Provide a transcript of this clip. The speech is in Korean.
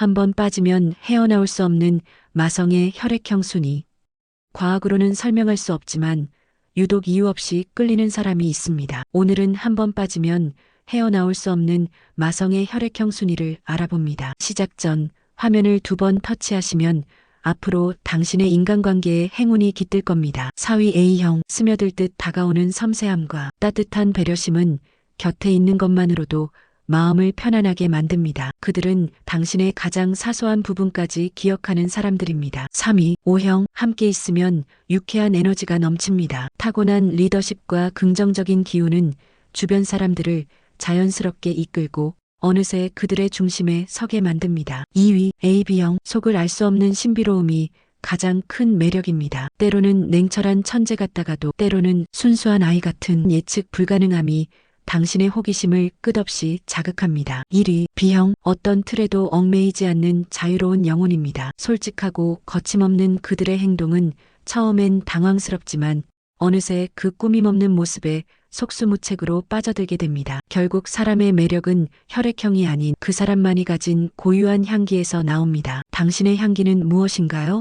한번 빠지면 헤어나올 수 없는 마성의 혈액형 순위. 과학으로는 설명할 수 없지만 유독 이유 없이 끌리는 사람이 있습니다. 오늘은 한번 빠지면 헤어나올 수 없는 마성의 혈액형 순위를 알아봅니다. 시작 전 화면을 두 번 터치하시면 앞으로 당신의 인간관계에 행운이 깃들 겁니다. 4위 A형 스며들 듯 다가오는 섬세함과 따뜻한 배려심은 곁에 있는 것만으로도 마음을 편안하게 만듭니다. 그들은 당신의 가장 사소한 부분까지 기억하는 사람들입니다. 3위 O형 함께 있으면 유쾌한 에너지가 넘칩니다. 타고난 리더십과 긍정적인 기운은 주변 사람들을 자연스럽게 이끌고 어느새 그들의 중심에 서게 만듭니다. 2위 AB형 속을 알 수 없는 신비로움이 가장 큰 매력입니다. 때로는 냉철한 천재 같다가도 때로는 순수한 아이 같은 예측 불가능함이 당신의 호기심을 끝없이 자극합니다. 1위 B형 어떤 틀에도 얽매이지 않는 자유로운 영혼입니다. 솔직하고 거침없는 그들의 행동은 처음엔 당황스럽지만 어느새 그 꾸밈없는 모습에 속수무책으로 빠져들게 됩니다. 결국 사람의 매력은 혈액형이 아닌 그 사람만이 가진 고유한 향기에서 나옵니다. 당신의 향기는 무엇인가요?